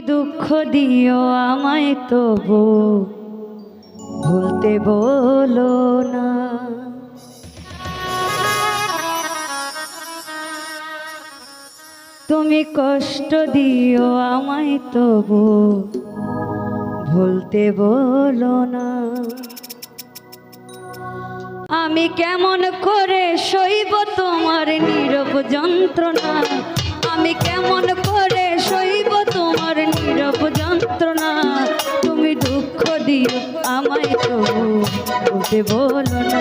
দুঃখ দিও আমায় তবু। ভুলতে বলো না। তুমি কষ্ট দিও আমায় তবু। ভুলতে বলো না। আমি কেমন করে সইব তোমার নীরব যন্ত্রণা? আমি কেমন বলতে বলো না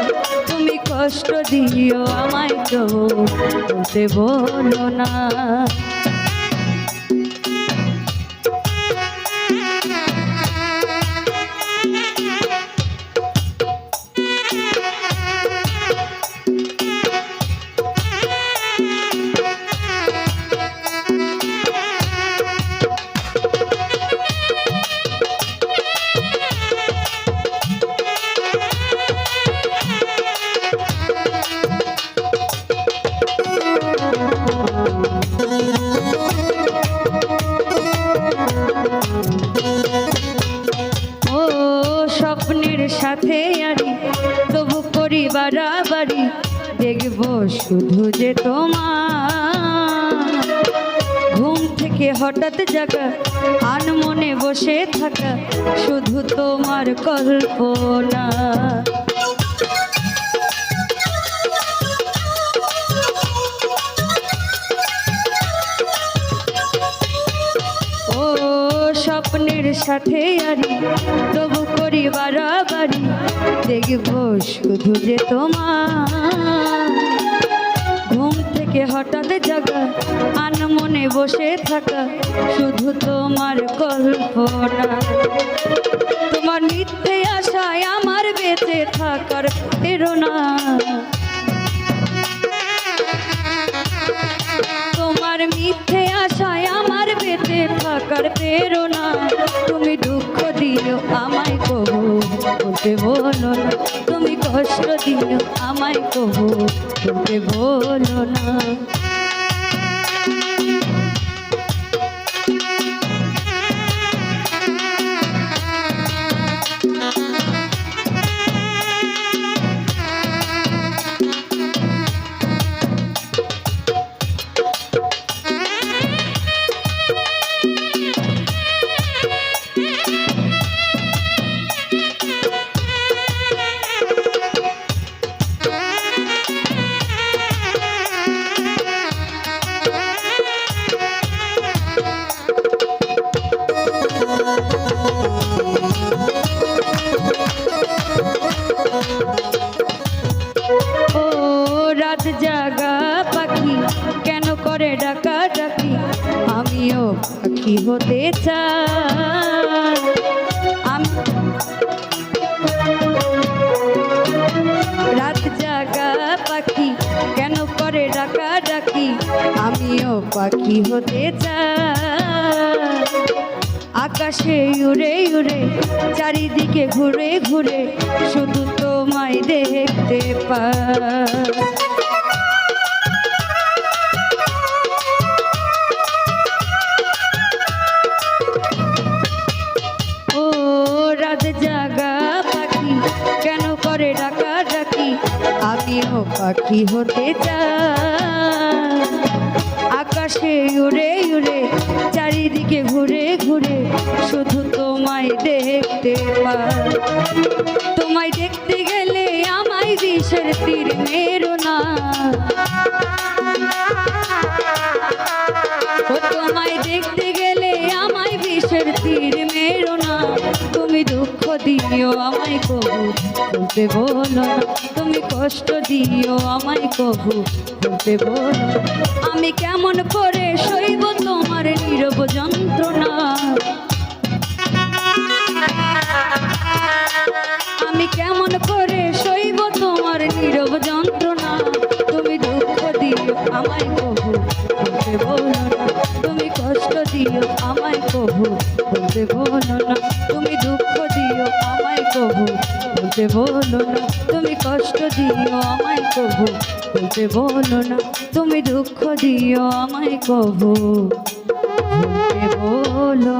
তুমি কষ্ট দিও আমায় তো বলতে বলো না। সাথে আনি। তবু করি বাড়াবাড়ি দেখব শুধু যে তোমার। ঘুম থেকে হঠাৎ জাগা, আন মনে বসে থাকা, শুধু তোমার কল্পনা। সাথে আরি তবু করি বাড়াবাড়ি দেখব শুধু যে তোমার। ঘুম থেকে হঠাৎ জাগা, আন মনে বসে থাকা, শুধু তোমার কল্পনা। তোমার মিথ্যে আশায় আমার বেঁচে থাকার প্রেরণা। তোমার মিথ্যে আশায় আমার বেঁচে থাকার প্রেরণা। তুমি কষ্ট দিও আমায় কবু বলতে বলো না। পাখি হতে চাই আমি রাত জাগা পাখি, কেন করে ডাকা ডাকি আমিও পাখি হতে চাই। আকাশে উড়ে উড়ে, চারিদিকে ঘুরে ঘুরে, শুধু তোমায় দেখতে পাই। পাখি হতে আকাশে উড়ে উড়ে, চারিদিকে ঘুরে ঘুরে, শুধু তোমায় দেখতে পাই তোমায় দেখতে গেলে আমায় বিষের তীর মেরো না। তোমায় দেখতে দিও আমায় কবু বলতে বলো তুমি কষ্ট দিও আমায় কবু বলতে বলো আমি কেমন করে সইব তোমার নীরব যন্ত্রণা? আমি কেমন করে সইব তোমার নীরব যন্ত্রণা? তুমি দুঃখ দিও আমায় কবু বলতে বলো তুমি কষ্ট দিও আমায় কবু বলতে বলো বলতে বলো না, তুমি কষ্ট দিও আমায় কবু। বলতে বলো না, তুমি দুঃখ দিও আমায় কবু। বলতে বলো